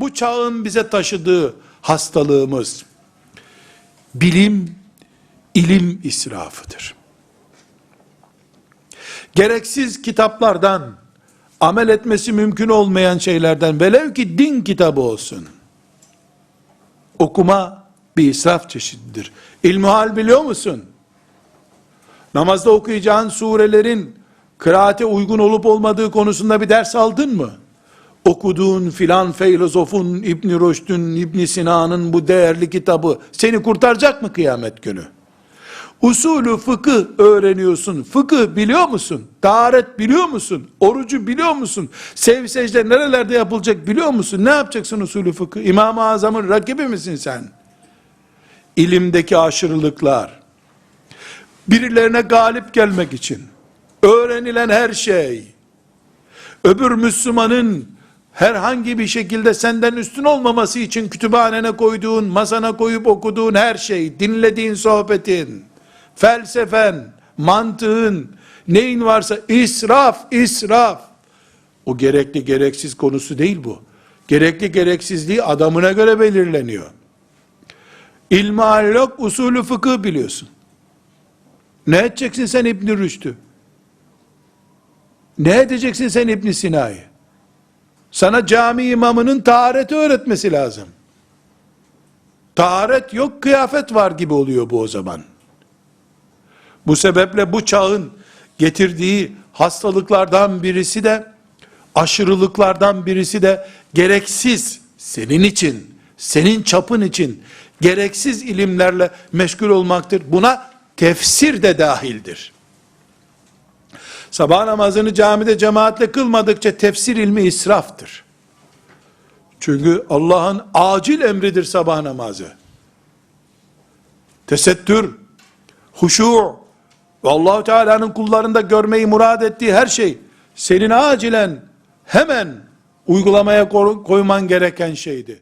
bu çağın bize taşıdığı hastalığımız bilim, ilim israfıdır. Gereksiz kitaplardan, amel etmesi mümkün olmayan şeylerden, velev ki din kitabı olsun, okuma bir israf çeşididir. İlmihal biliyor musun? Namazda okuyacağın surelerin kıraate uygun olup olmadığı konusunda bir ders aldın mı? Okuduğun filan filozofun, İbn Rüşd'ün, İbn Sina'nın bu değerli kitabı seni kurtaracak mı kıyamet günü? Usulü fıkıh öğreniyorsun. Fıkıh biliyor musun? Taharet biliyor musun? Orucu biliyor musun? Sev secde nerelerde yapılacak biliyor musun? Ne yapacaksın usulü fıkıh? İmam-ı Azam'ın rakibi misin sen? İlimdeki aşırılıklar, birilerine galip gelmek için, öğrenilen her şey, öbür Müslümanın herhangi bir şekilde senden üstün olmaması için kütüphanene koyduğun, masana koyup okuduğun her şey, dinlediğin sohbetin, felsefen, mantığın, neyin varsa israf, israf. O gerekli gereksiz konusu değil bu. Gerekli gereksizliği adamına göre belirleniyor. İlmihal yok, usulü fıkıh biliyorsun. Ne edeceksin sen İbn Rüşd'ü? Ne edeceksin sen İbn Sina'yı? Sana cami imamının tahareti öğretmesi lazım. Taharet yok, kıyafet var gibi oluyor bu o zaman. Bu sebeple bu çağın getirdiği hastalıklardan birisi de aşırılıklardan birisi de gereksiz senin için, senin çapın için gereksiz ilimlerle meşgul olmaktır. Buna tefsir de dahildir. Sabah namazını camide cemaatle kılmadıkça tefsir ilmi israftır. Çünkü Allah'ın acil emridir sabah namazı. Tesettür, huşu ve Allahu Teala'nın kullarında görmeyi murad ettiği her şey senin acilen hemen uygulamaya koyman gereken şeydi.